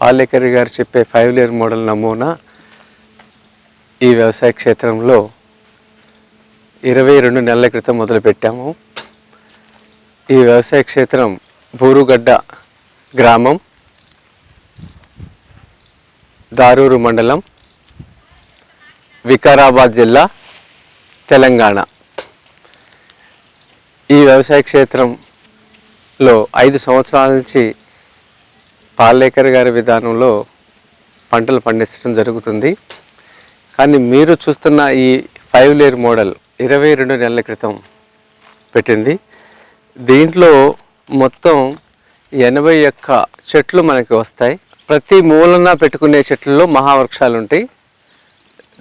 పాలేకర్ గారు చెప్పే five layer model నమూనా ఈ వ్యవసాయ క్షేత్రంలో ఇరవై రెండు నెలల క్రితం మొదలుపెట్టాము. ఈ వ్యవసాయ క్షేత్రం బూరుగడ్డ గ్రామం దారూరు మండలం వికారాబాద్ జిల్లా తెలంగాణ. ఈ వ్యవసాయ క్షేత్రంలో ఐదు సంవత్సరాల నుంచి పాలేకర్ గారి విధానంలో పంటలు పండించడం జరుగుతుంది. కానీ మీరు చూస్తున్న ఈ ఫైవ్ లేయర్ మోడల్ ఇరవై రెండు నెలల క్రితం పెట్టింది. దీంట్లో మొత్తం ఎనభై ఒక్క చెట్లు మనకి వస్తాయి. ప్రతి మూలన పెట్టుకునే చెట్లలో మహావృక్షాలు ఉంటాయి.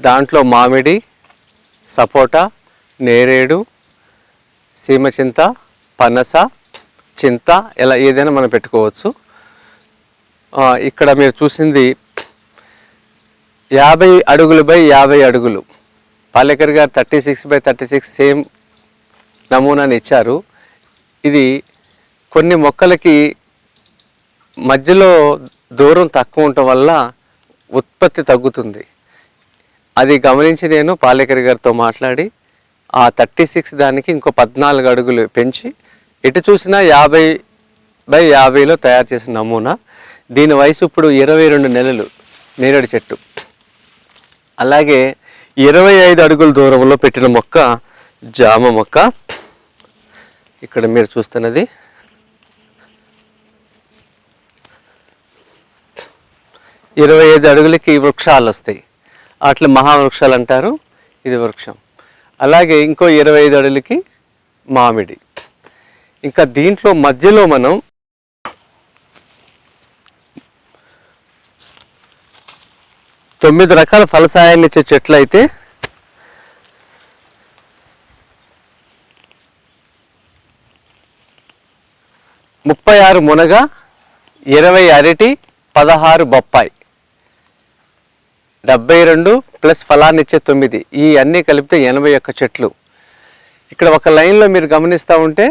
దాంట్లో మామిడి సపోటా నేరేడు సీమ చింత పనస చింత ఇలా ఏదైనా మనం పెట్టుకోవచ్చు. ఇక్కడ మీరు చూసింది యాభై అడుగులు బై యాభై అడుగులు. పాలేకర్ గారు thirty six by thirty six same నమూనాని ఇచ్చారు. ఇది కొన్ని మొక్కలకి మధ్యలో దూరం తక్కువ ఉండటం వల్ల ఉత్పత్తి తగ్గుతుంది. అది గమనించి నేను పాలేకర్ గారితో మాట్లాడి ఆ థర్టీ సిక్స్ దానికి ఇంకో పద్నాలుగు అడుగులు పెంచి ఎటు చూసినా యాభై బై యాభైలో తయారు చేసిన నమూనా. దీని వయసు ఇప్పుడు ఇరవై రెండు నెలలు నేరేడు చెట్టు. అలాగే ఇరవై ఐదు అడుగుల దూరంలో పెట్టిన మొక్క జామ మొక్క. ఇక్కడ మీరు చూస్తున్నది. ఇరవై ఐదు అడుగులకి వృక్షాలు వస్తాయి. అట్లా మహావృక్షాలు అంటారు. ఇది వృక్షం. అలాగే ఇంకో ఇరవై ఐదు అడుగులకి మామిడి. ఇంకా దీంట్లో మధ్యలో మనం తొమ్మిది రకాల ఫలసాయాన్ని ఇచ్చే చెట్లు అయితే ముప్పై ఆరు మునగ ఇరవై అరటి పదహారు బొప్పాయి. డెబ్బై రెండు ప్లస్ ఫలాన్ని ఇచ్చే తొమ్మిది. ఈ అన్నీ కలిపితే ఎనభై ఒక్క చెట్లు. ఇక్కడ ఒక లైన్లో మీరు గమనిస్తూ ఉంటే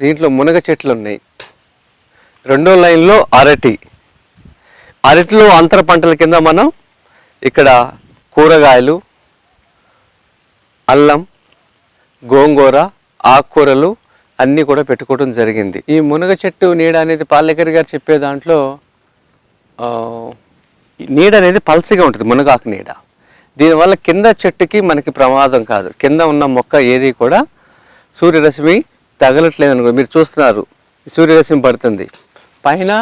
దీంట్లో మునగ చెట్లు ఉన్నాయి. రెండో లైన్లో అరటి. అరటిలో అంతర పంటల కింద మనం ఇక్కడ కూరగాయలు అల్లం గోంగూర ఆకుకూరలు అన్నీ కూడా పెట్టుకోవడం జరిగింది. ఈ మునగ చెట్టు నీడ అనేది పాలేకర్ గారు చెప్పే దాంట్లో నీడ అనేది పల్చగా ఉంటుంది మునగాకు నీడ. దీనివల్ల కింద చెట్టుకి మనకి ప్రమాదం కాదు. కింద ఉన్న మొక్క ఏది కూడా సూర్యరశ్మి తగలట్లేదు అనుకో మీరు చూస్తున్నారు సూర్యరశ్మి పడుతుంది. పైన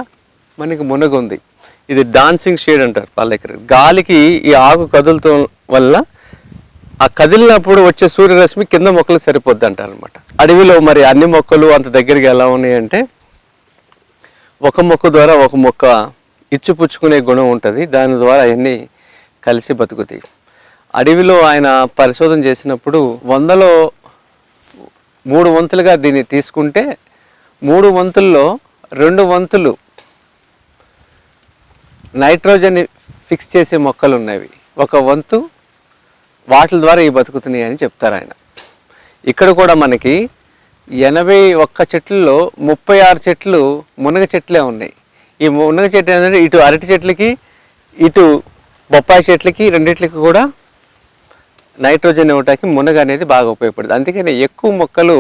మనకి మునగ ఉంది ఇది డాన్సింగ్ షేడ్ అంటారు పాలేకర్ గాలికి ఈ ఆకు కదులతో వల్ల ఆ కదిలినప్పుడు వచ్చే సూర్యరశ్మి కింద మొక్కలు సరిపోద్ది అంటారు అనమాట అడవిలో మరి అన్ని మొక్కలు అంత దగ్గరికి ఎలా ఉన్నాయంటే ఒక మొక్క ద్వారా ఒక మొక్క ఇచ్చిపుచ్చుకునే గుణం ఉంటుంది. దాని ద్వారా అవన్నీ కలిసి బతుకుతాయి. అడవిలో ఆయన పరిశోధన చేసినప్పుడు వందలో మూడు వంతులుగా దీన్ని తీసుకుంటే మూడు వంతుల్లో రెండు వంతులు నైట్రోజన్ ఫిక్స్ చేసే మొక్కలు ఉన్నవి. ఒక వంతు వాటి ద్వారా ఇవి బతుకుతున్నాయి అని చెప్తారు ఆయన. ఇక్కడ కూడా మనకి ఎనభై ఒక్క చెట్లలో ముప్పై ఆరు చెట్లు మునగ చెట్లే ఉన్నాయి. ఈ మునగ చెట్లు ఏంటంటే ఇటు అరటి చెట్లకి ఇటు బొప్పాయి చెట్లకి రెండిట్లకి కూడా నైట్రోజన్ ఇవ్వటానికి మునగ అనేది బాగా ఉపయోగపడుతుంది. అందుకని ఎక్కువ మొక్కలు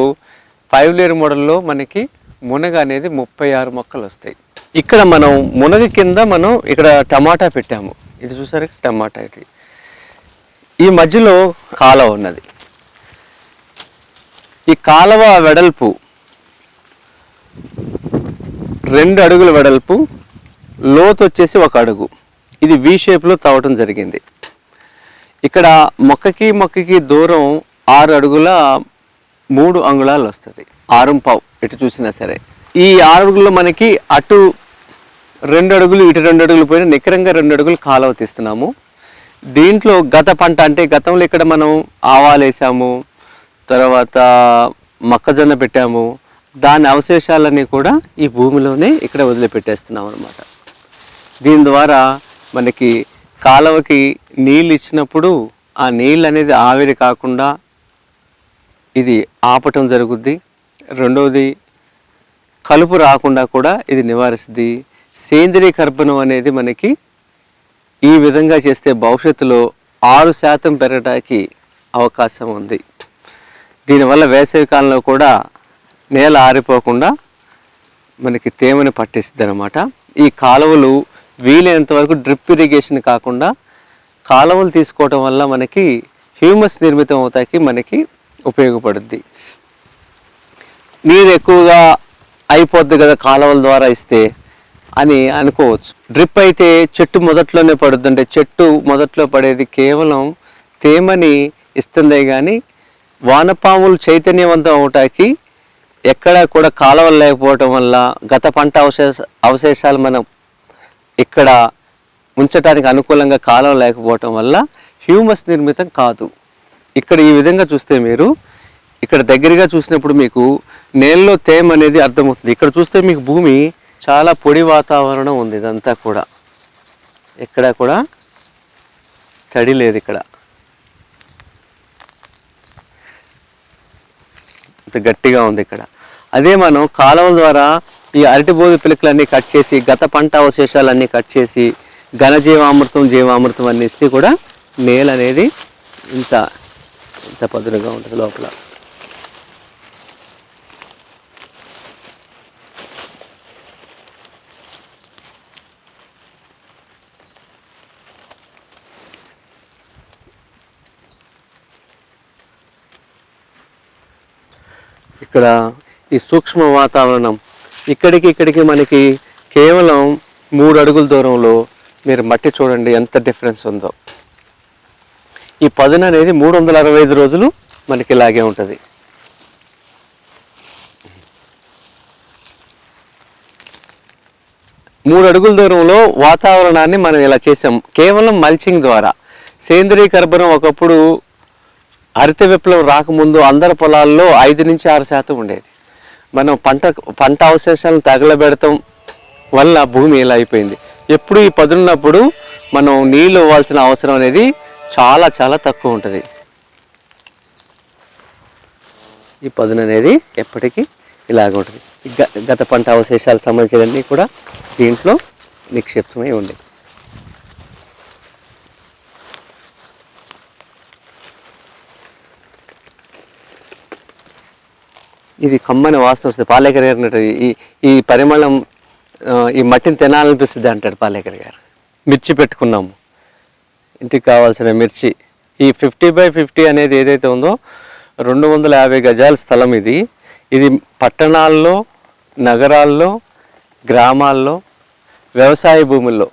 ఫైవ్ లేయర్ మోడల్లో మనకి మునగ అనేది ముప్పై ఆరు మొక్కలు వస్తాయి. ఇక్కడ మనం మునగ కింద మనం ఇక్కడ టమాటా పెట్టాము. ఇది చూసారు? టమాటా ఇది ఈ మధ్యలో కాలువ ఉన్నది. ఈ కాలువ వెడల్పు రెండు అడుగుల వెడల్పు లోతు వచ్చేసి ఒక అడుగు. ఇది వి షేప్లో తవ్వటం జరిగింది. ఇక్కడ మొక్కకి మొక్కకి దూరం ఆరు అడుగుల మూడు అంగుళాలు వస్తుంది. ఆరుంపావు ఎటు చూసినా సరే. ఈ ఆరు అడుగుల్లో మనకి అటు రెండు అడుగులు ఇటు రెండు అడుగులు పోయిన నికరంగా రెండు అడుగులు కాలువ తీస్తున్నాము. దీంట్లో గత పంట అంటే గతంలో ఇక్కడ మనం ఆవాలు వేసాము తర్వాత మొక్కజొన్న పెట్టాము. దాని అవశేషాలన్నీ కూడా ఈ భూమిలోనే ఇక్కడ వదిలిపెట్టేస్తున్నాం అనమాట దీని ద్వారా మనకి కాలువకి నీళ్ళు ఇచ్చినప్పుడు ఆ నీళ్ళు అనేది ఆవిరి కాకుండా ఇది ఆపటం జరుగుద్ది. రెండవది కలుపు రాకుండా కూడా ఇది నివారిస్తుంది. సేంద్రీయ కర్బనం అనేది మనకి ఈ విధంగా చేస్తే భవిష్యత్తులో ఆరు శాతం పెరగడానికి అవకాశం ఉంది. దీనివల్ల వేసవి కాలంలో కూడా నేల ఆరిపోకుండా మనకి తేమని పట్టిస్తుంది అనమాట ఈ కాలువలు వీలైనంత వరకు డ్రిప్ ఇరిగేషన్ కాకుండా కాలువలు తీసుకోవటం వల్ల మనకి హ్యూమస్ నిర్మితం అవుతాకి మనకి ఉపయోగపడుద్ది. నీరు ఎక్కువగా అయిపోద్ది కదా కాలువల ద్వారా ఇస్తే. అని అనుకోవచ్చు. డ్రిప్ అయితే చెట్టు మొదట్లోనే పడుతుంటే చెట్టు మొదట్లో పడేది కేవలం తేమని ఇస్తుందే కానీ వానపాములు చైతన్యవంతం అవటానికి ఎక్కడ కూడా కాలువలు లేకపోవటం వల్ల గత పంట అవశేష అవశేషాలు మనం ఇక్కడ ఉంచడానికి అనుకూలంగా కాలం లేకపోవటం వల్ల హ్యూమస్ నిర్మితం కాదు. ఇక్కడ ఈ విధంగా చూస్తే మీరు ఇక్కడ దగ్గరగా చూసినప్పుడు మీకు నేలలో తేమ అనేది అర్థమవుతుంది. ఇక్కడ చూస్తే మీకు భూమి చాలా పొడి వాతావరణం ఉంది ఇదంతా కూడా. ఎక్కడ కూడా తడి లేదు ఇక్కడ. ఇంత గట్టిగా ఉంది ఇక్కడ. అదే మనం కాలువల ద్వారా ఈ అరటిబోధి పిలకలన్నీ కట్ చేసి గత పంట అవశేషాలన్నీ కట్ చేసి ఘనజీవామృతం జీవామృతం అన్ని ఇస్తే కూడా నేల అనేది ఇంత ఇంత పదునుగా ఉంటుంది లోపల. ఇక్కడ ఈ సూక్ష్మ వాతావరణం ఇక్కడికి ఇక్కడికి మనకి కేవలం మూడు అడుగుల దూరంలో మీరు మట్టి చూడండి ఎంత డిఫరెన్స్ ఉందో. ఈ పదును అనేది మూడు వందల అరవై ఐదు రోజులు మనకి ఇలాగే ఉంటుంది. మూడు అడుగుల దూరంలో వాతావరణాన్ని మనం ఇలా చేసాం. కేవలం మల్చింగ్ ద్వారా. సేంద్రీయ కర్బనం ఒకప్పుడు హరిత విప్లవం రాకముందు అందరి పొలాల్లో ఐదు నుంచి ఆరు శాతం ఉండేది. మనం పంట పంట అవశేషాలను తగలబెడతాం వల్ల భూమి ఇలా అయిపోయింది. ఎప్పుడు ఈ పదున్నప్పుడు మనం నీళ్ళు ఇవ్వాల్సిన అవసరం అనేది చాలా చాలా తక్కువ ఉంటుంది. ఈ పదును అనేది ఎప్పటికీ ఇలాగ ఉంటుంది. గ- గత పంట అవశేషాలు సంబంధించినవన్నీ కూడా దీంట్లో నిక్షిప్తమై ఉండేది ఇది కమ్మని వాసన వస్తుంది. పాలేకర్ గారు ఈ ఈ పరిమళం ఈ మట్టిని తినాలనిపిస్తుంది అంటాడు పాలేకర్ గారు. మిర్చి పెట్టుకున్నాము. ఇంటికి కావాల్సిన మిర్చి. ఈ ఫిఫ్టీ బై ఫిఫ్టీ అనేది ఏదైతే ఉందో రెండు వందల యాభై గజాల స్థలం ఇది. ఇది పట్టణాల్లో నగరాల్లో గ్రామాల్లో వ్యవసాయ భూముల్లో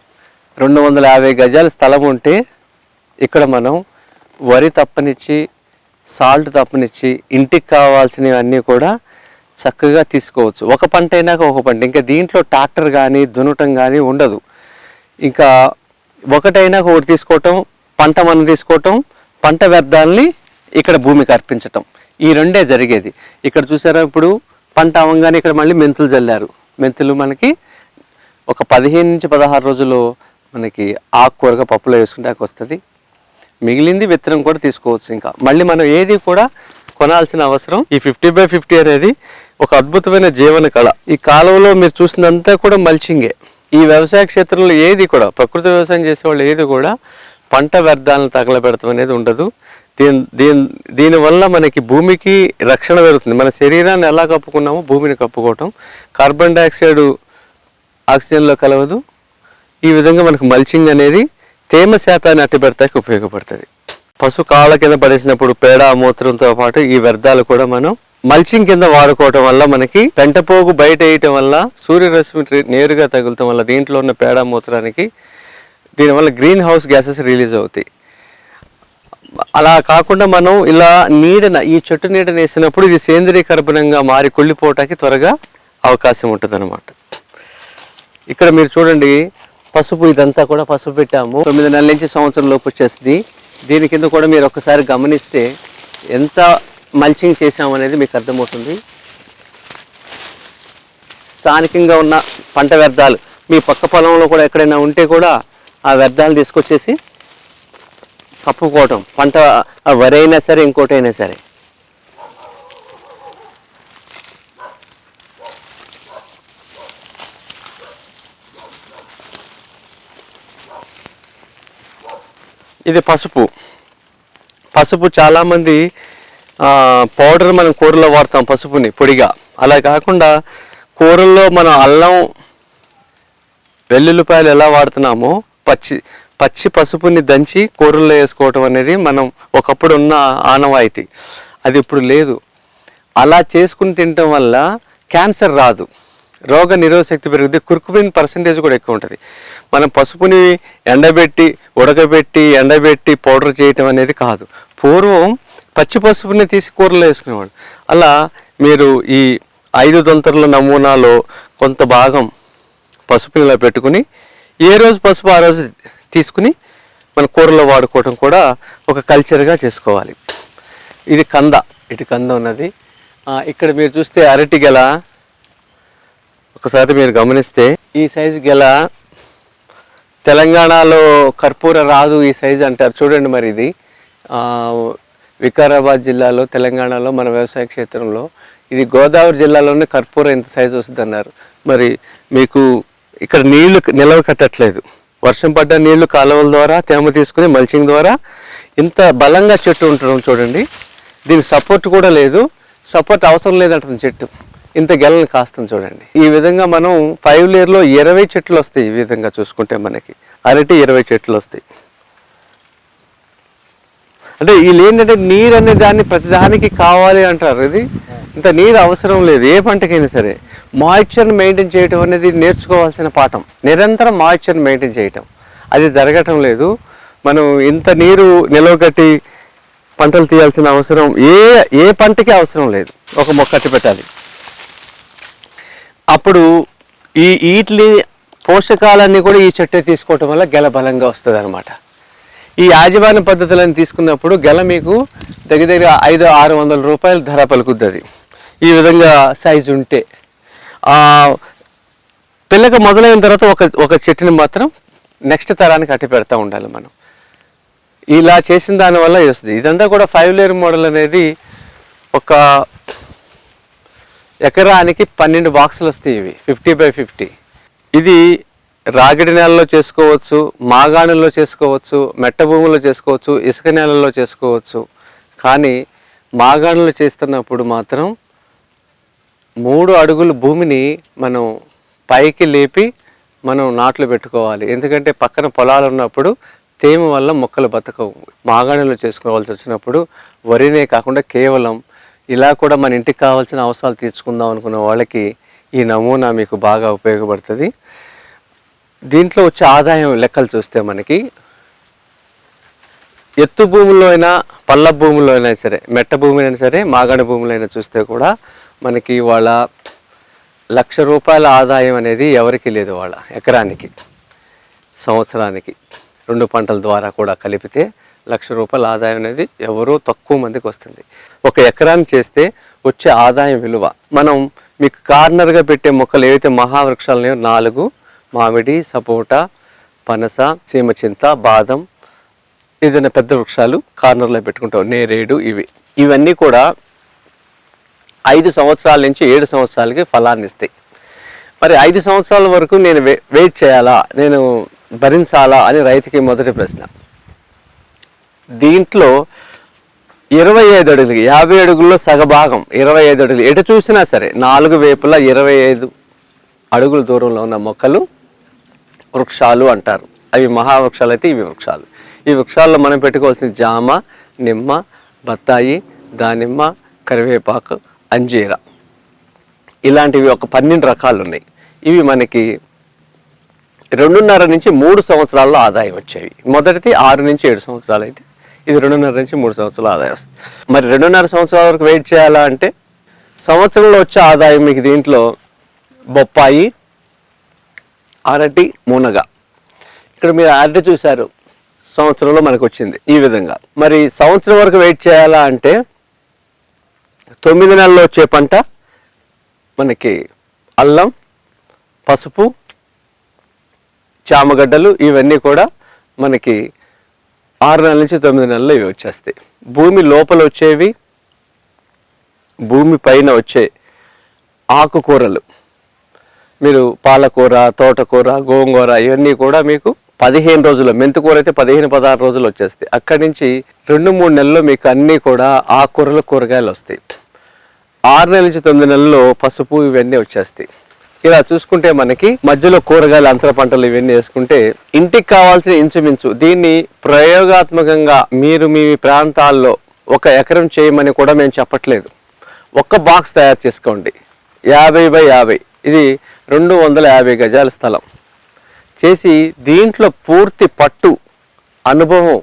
రెండు వందల యాభై గజాల స్థలం ఉంటే ఇక్కడ మనం వరి తప్పనిచ్చి సాల్ట్ తప్పనిచ్చి ఇంటికి కావాల్సినవన్నీ కూడా చక్కగా తీసుకోవచ్చు. ఒక పంట అయినాక ఒక పంట. ఇంకా దీంట్లో ట్రాక్టర్ కానీ దున్నటం కానీ ఉండదు. ఇంకా ఒకటైనాక ఒకటి తీసుకోవటం పంట మనం తీసుకోవటం పంట వ్యర్థాలని ఇక్కడ భూమికి అర్పించటం. ఈ రెండే జరిగేది. ఇక్కడ చూసారా ఇప్పుడు పంట అవ్వగానే ఇక్కడ మళ్ళీ మెంతులు చల్లారు మెంతులు మనకి ఒక పదిహేను నుంచి పదహారు రోజులు మనకి ఆకుకూరగా పప్పులో వేసుకుంటే వస్తుంది. మిగిలింది విత్తనం కూడా తీసుకోవచ్చు ఇంకా. మళ్ళీ మనం ఏది కూడా కొనాల్సిన అవసరం ఈ ఫిఫ్టీ బై ఫిఫ్టీ అనేది ఒక అద్భుతమైన జీవన కళ. ఈ కాలంలో మీరు చూసినంతా కూడా మల్చింగే. ఈ వ్యవసాయ క్షేత్రంలో ఏది కూడా ప్రకృతి వ్యవసాయం చేసే వాళ్ళు ఏది కూడా పంట వ్యర్థాలను తగలబెడతాం అనేది ఉండదు. దీని దీని దీనివల్ల మనకి భూమికి రక్షణ పెరుగుతుంది మన శరీరాన్ని ఎలా కప్పుకున్నామో భూమిని కప్పుకోవటం. కార్బన్ డైఆక్సైడ్ ఆక్సిజన్లో కలవదు. ఈ విధంగా మనకు మల్చింగ్ అనేది తేమ శాతాన్ని అట్టిపెడతానికి ఉపయోగపడుతుంది. పశు కాళ్ళ కింద పడేసినప్పుడు పేడ మూత్రంతో పాటు ఈ వ్యర్థాలు కూడా మనం మల్చింగ్ కింద వాడుకోవటం వల్ల మనకి పెంటపోగు బయట వేయటం వల్ల సూర్యరశ్మి నేరుగా తగులటం వల్ల దీంట్లో ఉన్న పేడ మూత్రానికి దీనివల్ల గ్రీన్ హౌస్ గ్యాసెస్ రిలీజ్ అవుతాయి. అలా కాకుండా మనం ఇలా నీడన ఈ చెట్టు నీడన వేసినప్పుడు ఇది సేంద్రీయ కర్బనంగా మారి కుళ్ళిపోవటానికి త్వరగా అవకాశం ఉంటుంది ఇక్కడ మీరు చూడండి పసుపు ఇదంతా కూడా పసుపు పెట్టాము. తొమ్మిది నెలల నుంచి సంవత్సరం లోపు వచ్చేస్తుంది. దీని కింద కూడా మీరు ఒకసారి గమనిస్తే ఎంత మల్చింగ్ చేసాము అనేది మీకు అర్థమవుతుంది. స్థానికంగా ఉన్న పంట వ్యర్థాలు మీ పక్క పొలంలో కూడా ఎక్కడైనా ఉంటే కూడా ఆ వ్యర్థాలు తీసుకొచ్చేసి కప్పుకోవటం పంట ఆ వరి అయినా సరే ఇంకోటైనా సరే. ఇది పసుపు. పసుపు చాలామంది పౌడర్ మనం కూరలో వాడతాం పసుపుని పొడిగా. అలా కాకుండా కూరల్లో మనం అల్లం వెల్లుల్లిపాయలు ఎలా వాడుతున్నామో పచ్చి పచ్చి పసుపుని దంచి కూరల్లో వేసుకోవటం అనేది మనం ఒకప్పుడు ఉన్న ఆనవాయితీ. అది ఇప్పుడు లేదు. అలా చేసుకుని తినటం వల్ల క్యాన్సర్ రాదు. రోగ నిరోధశక్తి పెరుగుతుంది కుర్కుమిన్ పర్సంటేజ్ కూడా ఎక్కువ ఉంటుంది. మనం పసుపుని ఎండబెట్టి ఉడకబెట్టి ఎండబెట్టి పౌడర్ చేయటం అనేది కాదు. పూర్వం పచ్చి పసుపుని తీసి కూరలో వేసుకునేవాడు అలా మీరు ఈ ఐదు దొంతర్ల నమూనాలో కొంత భాగం పసుపుని ఇలా పెట్టుకుని ఏ రోజు పసుపు ఆ రోజు తీసుకుని మన కూరలో వాడుకోవడం కూడా ఒక కల్చర్గా చేసుకోవాలి. ఇది కంద. ఇటు కంద ఉన్నది. ఇక్కడ మీరు చూస్తే అరటి గల ఒకసారి మీరు గమనిస్తే ఈ సైజు గెల తెలంగాణలో కర్పూర రాదు ఈ సైజు అంటారు. చూడండి మరి ఇది. వికారాబాద్ జిల్లాలో తెలంగాణలో మన వ్యవసాయ క్షేత్రంలో ఇది గోదావరి జిల్లాలోనే కర్పూర ఇంత సైజు వస్తుంది అన్నారు మరి మీకు ఇక్కడ నీళ్ళు నిలవ కట్టట్లేదు. వర్షం పడ్డ నీళ్ళు కాలువల ద్వారా తేమ తీసుకుని మల్చింగ్ ద్వారా ఇంత బలంగా చెట్టు ఉండడం చూడండి. దీని సపోర్ట్ కూడా లేదు. సపోర్ట్ అవసరం లేదంటుంది చెట్టు. ఇంత గెలని కాస్తుంది చూడండి. ఈ విధంగా మనం ఫైవ్ లేయర్లో ఇరవై చెట్లు వస్తాయి ఈ విధంగా చూసుకుంటే మనకి. అరటి ఇరవై చెట్లు వస్తాయి. అంటే వీళ్ళు ఏంటంటే నీరు అనే దాన్ని ప్రతిదానికి కావాలి అంటారు ఇది. ఇంత నీరు అవసరం లేదు. ఏ పంటకైనా సరే. మాయిశ్చర్ని మెయింటైన్ చేయటం అనేది నేర్చుకోవాల్సిన పాఠం. నిరంతరం మాయిశ్చర్ని మెయింటైన్ చేయటం. అది జరగటం లేదు. మనం ఇంత నీరు నిలవగట్టి పంటలు తీయాల్సిన అవసరం ఏ ఏ పంటకి అవసరం లేదు. ఒక మొక్క పెట్టాలి. అప్పుడు ఈ వీటిని పోషకాలన్నీ కూడా ఈ చెట్టే తీసుకోవటం వల్ల గెల బలంగా వస్తుంది అనమాట ఈ యాజమాన్య పద్ధతులను తీసుకున్నప్పుడు గెల మీకు దగ్గర దగ్గర ఐదు ఆరు వందల రూపాయలు ధర పలుకుతుంది ఈ విధంగా సైజు ఉంటే. పిల్లక మొదలైన తర్వాత ఒక ఒక చెట్టుని మాత్రం నెక్స్ట్ తరానికి అట్టి పెడతా ఉండాలి మనం. ఇలా చేసిన దానివల్ల వస్తుంది. ఇదంతా కూడా ఫైవ్ లేయర్ మోడల్ అనేది ఒక ఎకరానికి పన్నెండు బాక్సులు వస్తాయి ఇవి ఫిఫ్టీ బై ఫిఫ్టీ ఇది రాగిడి నేలలో చేసుకోవచ్చు మాగాణుల్లో చేసుకోవచ్చు మెట్ట భూముల్లో చేసుకోవచ్చు ఇసుక నేలల్లో చేసుకోవచ్చు. కానీ మాగాణులు చేస్తున్నప్పుడు మాత్రం మూడు అడుగులు భూమిని మనం పైకి లేపి మనం నాట్లు పెట్టుకోవాలి. ఎందుకంటే పక్కన పొలాలు ఉన్నప్పుడు తేమ వల్ల మొక్కలు బతకవు. మాగాణులు చేసుకోవాల్సి వచ్చినప్పుడు వరినే కాకుండా కేవలం ఇలా కూడా మన ఇంటికి కావాల్సిన అవసరాలు తీర్చుకుందాం అనుకున్న వాళ్ళకి ఈ నమూనా మీకు బాగా ఉపయోగపడుతుంది. దీంట్లో వచ్చే ఆదాయం లెక్కలు చూస్తే మనకి ఎత్తు భూముల్లో అయినా పల్ల భూముల్లో అయినా సరే మెట్ట భూమిలో అయినా సరే మాగాణ భూములు అయినా చూస్తే కూడా మనకి వాళ్ళ లక్ష రూపాయల ఆదాయం అనేది ఎవరికి లేదు వాళ్ళ ఎకరానికి సంవత్సరానికి. రెండు పంటల ద్వారా కూడా కలిపితే లక్ష రూపాయల ఆదాయం అనేది ఎవరో తక్కువ మందికి వస్తుంది. ఒక ఎకరాన్ని చేస్తే వచ్చే ఆదాయం విలువ. మనం మీకు కార్నర్గా పెట్టే మొక్కలు ఏవైతే మహావృక్షాలు నాలుగు మామిడి సపోటా పనస సీమచింత బాదం ఏదైనా పెద్ద వృక్షాలు కార్నర్లో పెట్టుకుంటాం. నేరేడు ఇవి. ఇవన్నీ కూడా ఐదు సంవత్సరాల నుంచి ఏడు సంవత్సరాలకి ఫలాన్ని ఇస్తాయి. మరి ఐదు సంవత్సరాల వరకు నేను వెయిట్ చేయాలా? నేను భరించాలా? అని రైతుకి మొదటి ప్రశ్న. దీంట్లో ఇరవై ఐదు అడుగులు యాభై అడుగుల్లో సగభాగం ఇరవై ఐదు అడుగులు. ఎటు చూసినా సరే నాలుగు వేపులా ఇరవై ఐదు అడుగుల దూరంలో ఉన్న మొక్కలు వృక్షాలు అంటారు. అవి మహావృక్షాలు అయితే ఇవి వృక్షాలు. ఈ వృక్షాల్లో మనం పెట్టుకోవాల్సిన జామ నిమ్మ బత్తాయి దానిమ్మ కరివేపాకు అంజీర. ఇలాంటివి ఒక పన్నెండు రకాలు ఉన్నాయి. ఇవి మనకి రెండున్నర నుంచి మూడు సంవత్సరాల్లో ఆదాయం వచ్చేవి. మొదటిది ఆరు నుంచి ఏడు సంవత్సరాలు అయితే ఇది రెండున్నర నుంచి మూడు సంవత్సరాల ఆదాయం వస్తుంది. మరి రెండున్నర సంవత్సరాల వరకు వెయిట్ చేయాలా అంటే సంవత్సరంలో వచ్చే ఆదాయం మీకు దీంట్లో బొప్పాయి అరటి మునగ. ఇక్కడ మీరు అరటి చూశారు సంవత్సరంలో మనకు వచ్చింది ఈ విధంగా. మరి సంవత్సరం వరకు వెయిట్ చేయాలా అంటే తొమ్మిది నెలల్లో వచ్చే పంట మనకి అల్లం పసుపు చామగడ్డలు ఇవన్నీ కూడా మనకి ఆరు నెలల నుంచి తొమ్మిది నెలలు ఇవి వచ్చేస్తాయి. భూమి లోపల వచ్చేవి భూమి పైన వచ్చే ఆకుకూరలు. మీరు పాలకూర తోటకూర గోంగూర ఇవన్నీ కూడా మీకు పదిహేను రోజులు మెంతికూర అయితే పదిహేను పదహారు రోజులు వచ్చేస్తాయి. అక్కడి నుంచి రెండు మూడు నెలల్లో మీకు అన్నీ కూడా ఆకుకూరలు కూరగాయలు వస్తాయి. ఆరు నెలల నుంచి తొమ్మిది నెలల్లో పసుపు ఇవన్నీ వచ్చేస్తాయి. ఇలా చూసుకుంటే మనకి మధ్యలో కూరగాయలు అంతర పంటలు ఇవన్నీ వేసుకుంటే ఇంటికి కావాల్సిన ఇంచుమించు దీన్ని ప్రయోగాత్మకంగా మీరు మీ ప్రాంతాల్లో ఒక ఎకరం చేయమని కూడా మేము చెప్పట్లేదు. ఒక్క బాక్స్ తయారు చేసుకోండి. యాభై బై యాభై. ఇది రెండు వందల యాభై గజాల స్థలం. చేసి దీంట్లో పూర్తి పట్టు అనుభవం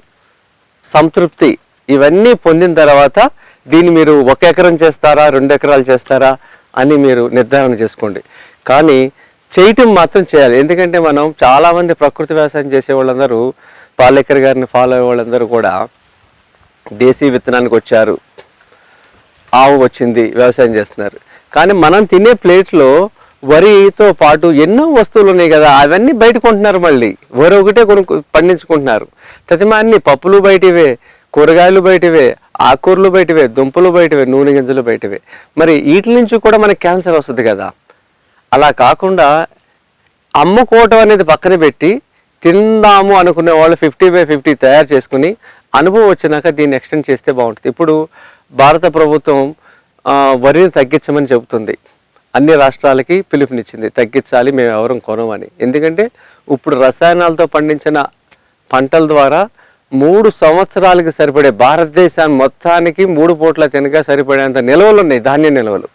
సంతృప్తి ఇవన్నీ పొందిన తర్వాత దీన్ని మీరు ఒక ఎకరం చేస్తారా రెండు ఎకరాలు చేస్తారా అని మీరు నిర్ధారణ చేసుకోండి. కానీ చేయటం మాత్రం చేయాలి. ఎందుకంటే మనం చాలామంది ప్రకృతి వ్యవసాయం చేసే వాళ్ళందరూ పాలేకర్ గారిని ఫాలో అయ్యే వాళ్ళందరూ కూడా దేశీ విత్తనానికి వచ్చారు. ఆవు వచ్చింది వ్యవసాయం చేస్తున్నారు. కానీ మనం తినే ప్లేట్లో వరితో పాటు ఎన్నో వస్తువులు ఉన్నాయి కదా అవన్నీ బయట కొంటున్నారు మళ్ళీ. వరి ఒకటే కొను పండించుకుంటున్నారు. ప్రతిమాన్ని పప్పులు బయటివే కూరగాయలు బయటివే ఆకుకూరలు బయటివే దుంపలు బయటివే నూనె గింజలు బయటివే. మరి వీటి నుంచి కూడా మనకి క్యాన్సర్ వస్తుంది కదా. అలా కాకుండా అమ్ముకోవటం అనేది పక్కన పెట్టి తిందాము అనుకునే వాళ్ళు ఫిఫ్టీ బై ఫిఫ్టీ తయారు చేసుకుని అనుభవం వచ్చినాక దీన్ని ఎక్స్టెండ్ చేస్తే బాగుంటుంది. ఇప్పుడు భారత ప్రభుత్వం వరిని తగ్గించమని చెబుతుంది. అన్ని రాష్ట్రాలకి పిలుపునిచ్చింది తగ్గించాలి మేము ఎవరం కొనమని. ఎందుకంటే ఇప్పుడు రసాయనాలతో పండించిన పంటల ద్వారా మూడు సంవత్సరాలకి సరిపడే భారతదేశాన్ని మొత్తానికి మూడు పూట్ల తినగా సరిపడేంత నిల్వలు ఉన్నాయి ధాన్య నిల్వలు.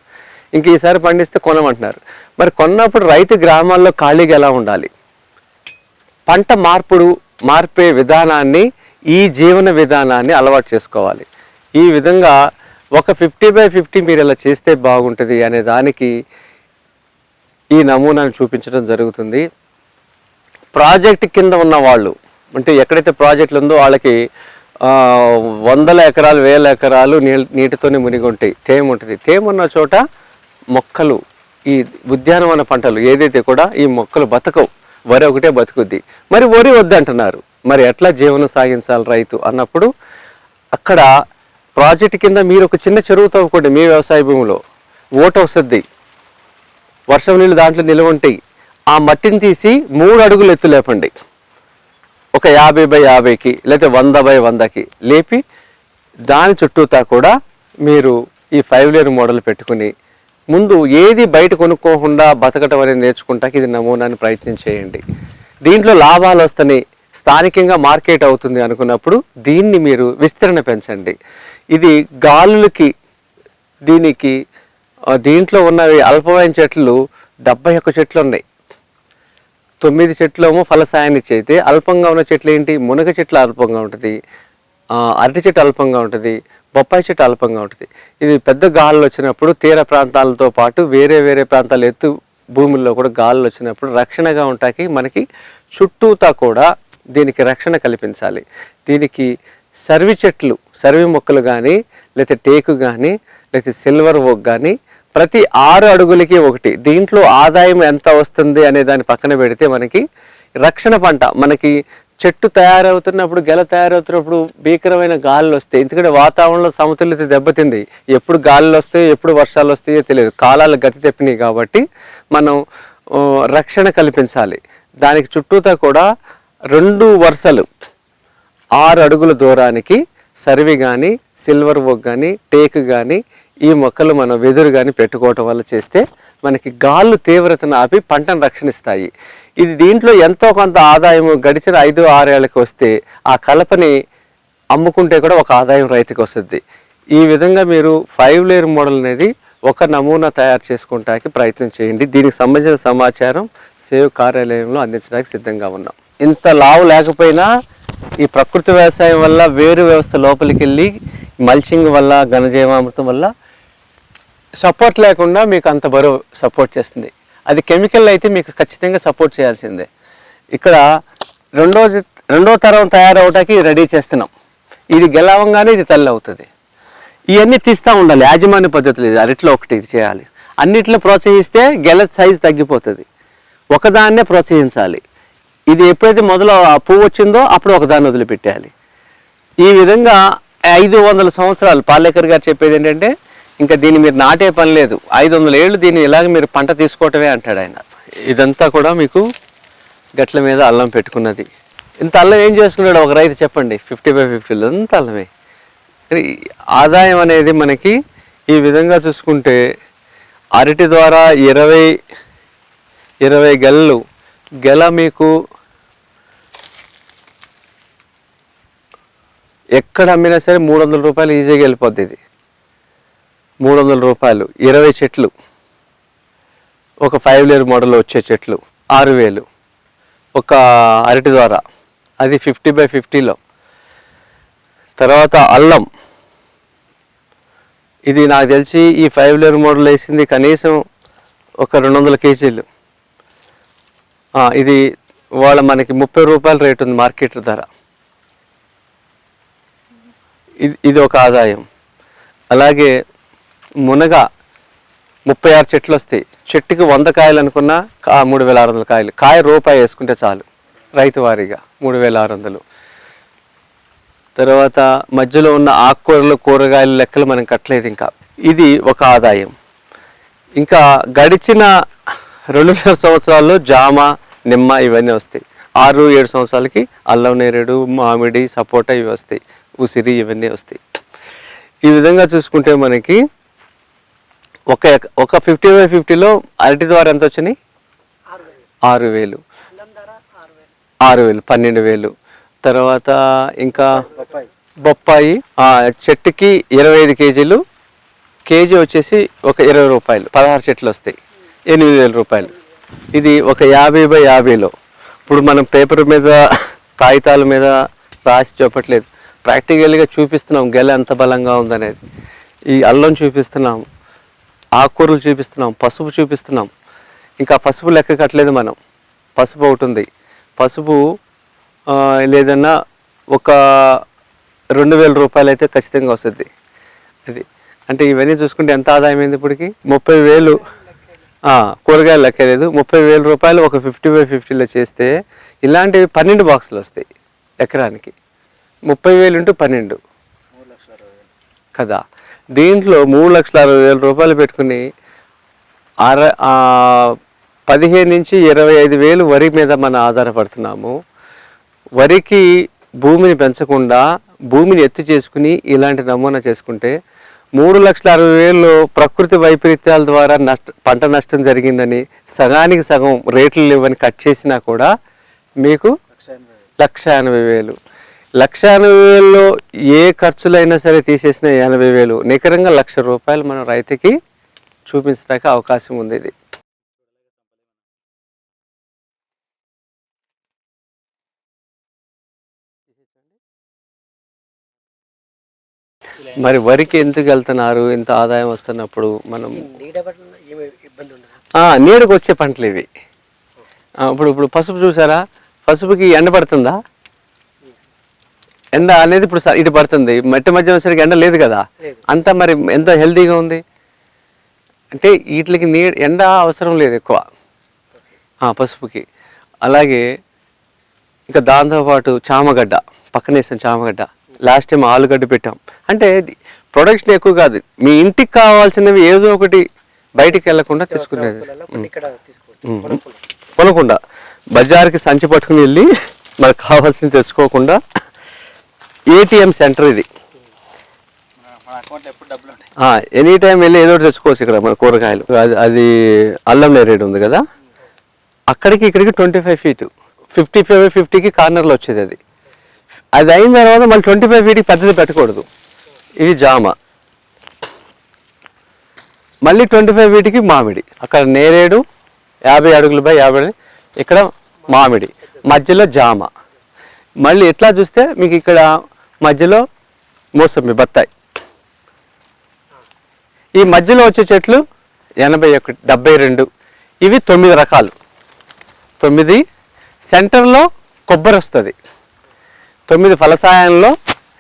ఇంక ఈసారి పండిస్తే కొనమంటున్నారు. మరి కొన్నప్పుడు రైతు గ్రామాల్లో ఖాళీగా ఎలా ఉండాలి? పంట మార్పుడు మార్పే విధానాన్ని ఈ జీవన విధానాన్ని అలవాటు చేసుకోవాలి. ఈ విధంగా ఒక ఫిఫ్టీ బై ఫిఫ్టీ మీరు ఇలా చేస్తే బాగుంటుంది అనే దానికి ఈ నమూనాను చూపించడం జరుగుతుంది. ప్రాజెక్ట్ కింద ఉన్న వాళ్ళు అంటే ఎక్కడైతే ప్రాజెక్టులు ఉందో వాళ్ళకి వందల ఎకరాలు వేల ఎకరాలు నీ నీటితోనే మునిగి ఉంటాయి. తేమ ఉంటుంది. తేమ ఉన్న చోట మొక్కలు ఈ ఉద్యానవన పంటలు ఏదైతే కూడా ఈ మొక్కలు బతకవు వరి ఒకటే బతుకుద్ది. మరి వరి వద్దంటున్నారు. మరి ఎట్లా జీవనం సాగించాలి రైతు అన్నప్పుడు అక్కడ ప్రాజెక్ట్ కింద మీరు ఒక చిన్న చెరువు తవ్వుకోండి మీ వ్యవసాయ భూమిలో. ఓట వస్తుంది. వర్షం నీళ్ళు దాంట్లో నిల్వ ఉంటాయి. ఆ మట్టిని తీసి మూడు అడుగులు ఎత్తు లేపండి. ఒక యాభై బై యాభైకి లేకపోతే వంద బై వందకి లేపి దాని చుట్టూతా కూడా మీరు ఈ ఫైవ్ లేయర్ మోడల్ పెట్టుకుని ముందు ఏది బయట కొనుక్కోకుండా బతకటం అనేది నేర్చుకుంటాకి ఇది నమూనాని ప్రయత్నం చేయండి. దీంట్లో లాభాలు వస్తున్నాయి స్థానికంగా మార్కెట్ అవుతుంది అనుకున్నప్పుడు దీన్ని మీరు విస్తరణ పెంచండి. ఇది గాలులకి దీనికి దీంట్లో ఉన్నవి అల్పమైన చెట్లు డెబ్బై ఒక్క చెట్లు ఉన్నాయి తొమ్మిది చెట్లు ఏమో ఫలసాయాన్ని ఇచ్చి అల్పంగా ఉన్న చెట్లు ఏంటి మునగ చెట్లు అల్పంగా ఉంటుంది. అరటి చెట్టు అల్పంగా ఉంటుంది. బొప్పాయి చెట్టు అల్పంగా ఉంటుంది. ఇది పెద్ద గాలులు వచ్చినప్పుడు తీర ప్రాంతాలతో పాటు వేరే వేరే ప్రాంతాలు ఎత్తు భూముల్లో కూడా గాలులు వచ్చినప్పుడు రక్షణగా ఉంటాకి మనకి చుట్టూతా కూడా దీనికి రక్షణ కల్పించాలి. దీనికి సర్వి చెట్లు సర్వి మొక్కలు కానీ లేకపోతే టేకు కానీ లేకపోతే సిల్వర్ ఓక్ కానీ ప్రతి ఆరు అడుగులకి ఒకటి. దీంట్లో ఆదాయం ఎంత వస్తుంది అనే దాన్ని పక్కన పెడితే మనకి రక్షణ పంట మనకి చెట్టు తయారవుతున్నప్పుడు గెల తయారవుతున్నప్పుడు భీకరమైన గాలులు వస్తాయి ఎందుకంటే వాతావరణంలో సమతుల్యత దెబ్బతింది. ఎప్పుడు గాలులు వస్తాయో ఎప్పుడు వర్షాలు వస్తాయో తెలియదు. కాలాలు గతి చెప్పినాయి కాబట్టి మనం రక్షణ కల్పించాలి. దానికి చుట్టూతా కూడా రెండు వరుసలు. ఆరు అడుగుల దూరానికి సర్వి కానీ సిల్వర్ ఓక్ కానీ టేక్ కానీ ఈ మొక్కలు మనం వెదురు కానీ పెట్టుకోవటం వల్ల చేస్తే మనకి గాలు తీవ్రతను ఆపి పంటను రక్షణిస్తాయి. ఇది దీంట్లో ఎంతో కొంత ఆదాయం గడిచిన ఐదు ఆరేళ్ళకి వస్తే ఆ కలపని అమ్ముకుంటే కూడా ఒక ఆదాయం రైతుకి వస్తుంది. ఈ విధంగా మీరు ఫైవ్ లేయర్ మోడల్ అనేది ఒక నమూనా తయారు చేసుకుంటానికి ప్రయత్నం చేయండి. దీనికి సంబంధించిన సమాచారం సేవ్ కార్యాలయంలో అందించడానికి సిద్ధంగా ఉన్నాం. ఇంత లావు లేకపోయినా ఈ ప్రకృతి వ్యవసాయం వల్ల వేరు వ్యవస్థ లోపలికి వెళ్ళి మల్చింగ్ వల్ల ఘనజీవామృతం వల్ల సపోర్ట్ లేకుండా మీకు అంత బరువు సపోర్ట్ చేస్తుంది. అది కెమికల్ అయితే మీకు ఖచ్చితంగా సపోర్ట్ చేయాల్సిందే. ఇక్కడ రెండో రెండో తరం తయారవటానికి రెడీ చేస్తున్నాం. ఇది గెలవంగానే ఇది తల్లి అవుతుంది. ఇవన్నీ తీస్తూ ఉండాలి యాజమాన్య పద్ధతులు ఇది అరిట్లో ఒకటి ఇది చేయాలి. అన్నిట్లో ప్రోత్సహిస్తే గెల సైజు తగ్గిపోతుంది. ఒకదాన్నే ప్రోత్సహించాలి. ఇది ఎప్పుడైతే మొదలు ఆ పువ్వు వచ్చిందో అప్పుడు ఒకదాన్ని వదిలిపెట్టాలి ఈ విధంగా ఐదు వందల సంవత్సరాలు పాలేకర్ గారు చెప్పేది ఏంటంటే ఇంకా దీన్ని మీరు నాటే పని లేదు. ఐదు వందల ఏళ్ళు దీన్ని ఇలాగ మీరు పంట తీసుకోవటమే అంటాడు ఆయన. ఇదంతా కూడా మీకు గట్ల మీద అల్లం పెట్టుకున్నది. ఇంత అల్లం ఏం చేసుకున్నాడు? ఒక రైతు చెప్పండి. ఫిఫ్టీ బై ఫిఫ్టీలో అంత అల్లమే. ఆదాయం అనేది మనకి ఈ విధంగా చూసుకుంటే అరటి ద్వారా ఇరవై ఇరవై గెలలు. గెల మీకు ఎక్కడ అమ్మినా సరే మూడు వందల రూపాయలు ఈజీగా వెళ్ళిపోద్ది ఇది. మూడు వందల రూపాయలు ఇరవై చెట్లు. ఒక ఫైవ్ లేయర్ మోడల్ వచ్చే చెట్లు ఆరు వేలు. ఒక అరటి ద్వారా అది ఫిఫ్టీ బై ఫిఫ్టీలో తర్వాత అల్లం. ఇది నాకు తెలిసి ఈ ఫైవ్ లేయర్ మోడల్ వేసింది కనీసం ఒక రెండు వందల కేజీలు ఇది వాళ్ళ మనకి ముప్పై రూపాయల రేటు ఉంది మార్కెట్ ధర. ఇది ఇది ఒక ఆదాయం. అలాగే మునగ ముప్పై ఆరు చెట్లు వస్తాయి చెట్టుకి వంద కాయలు అనుకున్నా కా మూడు వేల ఆరు వందల కాయలు. కాయ రూపాయి వేసుకుంటే చాలు రైతు వారీగా మూడు వేల ఆరు వందలు. తర్వాత మధ్యలో ఉన్న ఆకుకూరలు కూరగాయల లెక్కలు మనం కట్టలేదు ఇంకా. ఇది ఒక ఆదాయం. ఇంకా గడిచిన రెండున్నర సంవత్సరాల్లో జామ నిమ్మ ఇవన్నీ వస్తాయి. ఆరు ఏడు సంవత్సరాలకి అల్లం నేరేడు మామిడి సపోటా ఇవి వస్తాయి. ఉసిరి ఇవన్నీ వస్తాయి. ఈ విధంగా చూసుకుంటే మనకి ఒక ఒక ఫిఫ్టీ బై ఫిఫ్టీలో అరటి ద్వారా ఎంత వచ్చినాయి? ఆరు వేలు. ఆరు వేలు పన్నెండు వేలు. తర్వాత ఇంకా బొప్పాయి. ఆ, చెట్టుకి ఇరవై ఐదు కేజీలు. కేజీ వచ్చేసి ఒక ఇరవై రూపాయలు పదహారు చెట్లు వస్తాయి. ఎనిమిది వేల రూపాయలు. ఇది ఒక యాభై బై యాభైలో. ఇప్పుడు మనం పేపర్ మీద కాగితాల మీద రాసి చెప్పట్లేదు ప్రాక్టికల్గా చూపిస్తున్నాం గెల ఎంత బలంగా ఉందనేది. ఈ అల్లం చూపిస్తున్నాం. ఆకుకూరలు చూపిస్తున్నాం పసుపు చూపిస్తున్నాం. ఇంకా పసుపు లెక్క కట్టలేదు మనం. పసుపు ఒకటి ఉంది. పసుపు లేదన్నా ఒక రెండు వేల రూపాయలు అయితే ఖచ్చితంగా వస్తుంది. అది. అంటే ఇవన్నీ చూసుకుంటే ఎంత ఆదాయం అయింది ఇప్పటికి? ముప్పై వేలు. కూరగాయలు లెక్కలేదు ముప్పై వేల రూపాయలు ఒక ఫిఫ్టీ బై ఫిఫ్టీలో చేస్తే ఇలాంటివి పన్నెండు బాక్సులు వస్తాయి ఎకరానికి. ముప్పై వేలు ఇంటూ పన్నెండు. కదా. దీంట్లో మూడు లక్షల అరవై వేల రూపాయలు పెట్టుకుని అర పదిహేను నుంచి ఇరవై ఐదు వేలు వరి మీద మనం ఆధారపడుతున్నాము. వరికి భూమిని పెంచకుండా భూమిని ఎత్తు చేసుకుని ఇలాంటి నమూనా చేసుకుంటే మూడు లక్షల అరవై వేలు ప్రకృతి వైపరీత్యాల ద్వారా నష్ట పంట నష్టం జరిగిందని సగానికి సగం రేట్లు లేవని కట్ చేసినా కూడా మీకు లక్ష ఎనభై వేలు. లక్ష ఎనభై వేలలో ఏ ఖర్చులైనా సరే తీసేసిన ఎనభై వేలు. నికరంగా లక్ష రూపాయలు మన రైతుకి చూపించడానికి అవకాశం ఉంది ఇది. మరి వరికి ఎందుకు వెళ్తున్నారు? ఇంత ఆదాయం వస్తున్నప్పుడు మనం నీడకు వచ్చే పంటలు ఇవి. ఇప్పుడు ఇప్పుడు పసుపు చూసారా? పసుపుకి ఎండ పడుతుందా? ఎండ అనేది ఇప్పుడు ఇటు పడుతుంది. మట్టి మధ్య వచ్చరికి ఎండ లేదు కదా. అంతా మరి ఎంత హెల్తీగా ఉంది? అంటే వీటికి నీ ఎండ అవసరం లేదు ఎక్కువ. పసుపుకి. అలాగే ఇంకా దాంతోపాటు చామగడ్డ పక్కన వేసాం చామగడ్డ. లాస్ట్ టైం ఆలుగడ్డ పెట్టాం. అంటే ప్రొడక్షన్ ఎక్కువ కాదు. మీ ఇంటికి కావాల్సినవి ఏదో ఒకటి బయటికి వెళ్ళకుండా తీసుకునేది. కొనకుండా బజార్కి సంచి పట్టుకుని వెళ్ళి మనకు కావాల్సింది తెచ్చుకోకుండా ఏటీఎం సెంటర్ ఇది. ఎనీ టైం వెళ్ళి ఏదో తెచ్చుకోవచ్చు ఇక్కడ మన కూరగాయలు. అది అల్లం నేరేడు ఉంది కదా. అక్కడికి ఇక్కడికి twenty five feet fifty five ఫిఫ్టీకి కార్నర్లో వచ్చేది అది. అది అయిన తర్వాత మళ్ళీ ట్వంటీ ఫైవ్ ఫీట్కి పెద్దది పెట్టకూడదు. ఇది జామ. మళ్ళీ ట్వంటీ ఫైవ్ ఫీట్కి మామిడి. అక్కడ నేరేడు యాభై అడుగులు బై యాభై. ఇక్కడ మామిడి. మధ్యలో జామ. మళ్ళీ ఎట్లా చూస్తే మీకు ఇక్కడ మధ్యలో మోసంబి బత్తాయి. ఈ మధ్యలో వచ్చే చెట్లు ఎనభై ఒకటి డెబ్బై రెండు. ఇవి తొమ్మిది రకాలు. తొమ్మిది సెంటర్లో కొబ్బరి వస్తుంది. తొమ్మిది ఫలసాయంలో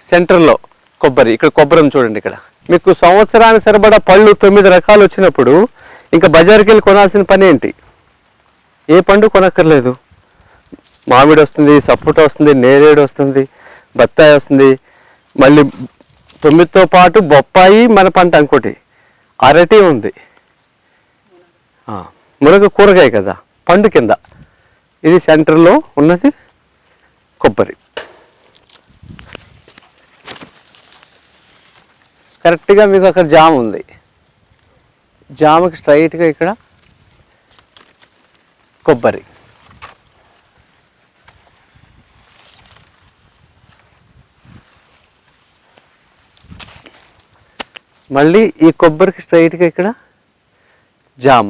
సెంటర్లో కొబ్బరి. ఇక్కడ కొబ్బరం చూడండి ఇక్కడ. మీకు సంవత్సరానికి సరిపడా పళ్ళు తొమ్మిది రకాలు వచ్చినప్పుడు ఇంకా బజార్కి వెళ్ళి కొనాల్సిన పని ఏంటి? ఏ పండు కొనక్కర్లేదు. మామిడి వస్తుంది సపోటా వస్తుంది నేరేడు వస్తుంది బత్తాయి వస్తుంది మళ్ళీ తొమ్మిదితో పాటు బొప్పాయి మన పంట ఇంకోటి అరటి ఉంది. మునగ కూరగాయ కదా పండు కింద. ఇది సెంటర్లో ఉన్నది కొబ్బరి. కరెక్ట్గా మీకు అక్కడ జామ్ ఉంది. జామకి స్ట్రైట్గా ఇక్కడ కొబ్బరి. మళ్ళీ ఈ కొబ్బరికి స్ట్రైట్గా ఇక్కడ జామ.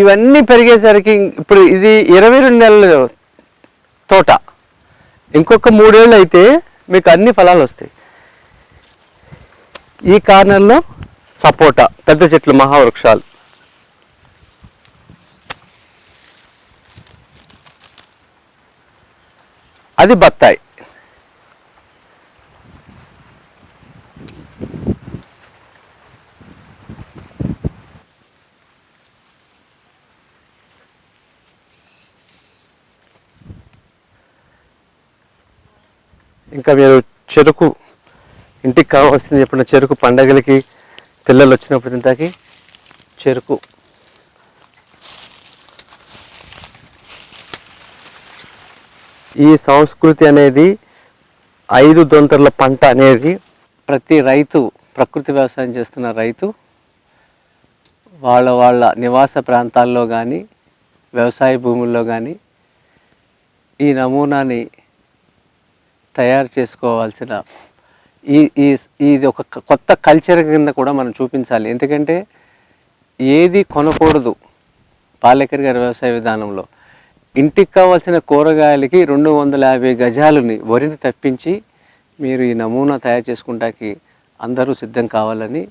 ఇవన్నీ పెరిగేసరికి ఇప్పుడు ఇది ఇరవై రెండు నెలలు తోట. ఇంకొక మూడేళ్ళు అయితే మీకు అన్ని ఫలాలు వస్తాయి. ఈ కార్నర్లో సపోటా పెద్ద చెట్లు మహావృక్షాలు. అది బత్తాయి. ఇంకా మీరు చెరుకు ఇంటికి కావాల్సింది చెప్పిన చెరుకు పండగలకి పిల్లలు వచ్చినప్పుడు తింటాకి చెరుకు. ఈ సంస్కృతి అనేది ఐదు దొంతర్ల పంట అనేది ప్రతి రైతు ప్రకృతి వ్యవసాయం చేస్తున్న రైతు వాళ్ళ వాళ్ళ నివాస ప్రాంతాల్లో కానీ వ్యవసాయ భూముల్లో కానీ ఈ నమూనాని తయారు చేసుకోవాల్సిన ఈ ఈ ఇది ఒక కొత్త కల్చర్ కింద కూడా మనం చూపించాలి. ఎందుకంటే ఏది కొనకూడదు పాలేకర్ గారి వ్యవసాయ విధానంలో. ఇంటికి కావాల్సిన కూరగాయలకి రెండు వందల యాభై గజాలని వరిని తప్పించి మీరు ఈ నమూనా తయారు చేసుకుంటాకి అందరూ సిద్ధం కావాలని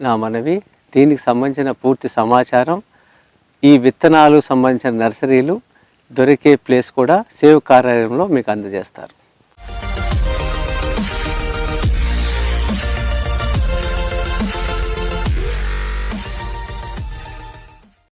నా మనవి. దీనికి సంబంధించిన పూర్తి సమాచారం ఈ విత్తనాలు సంబంధించిన నర్సరీలు దొరికే ప్లేస్ కూడా సేవ్ కార్యాలయంలో మీకు అందజేస్తారు.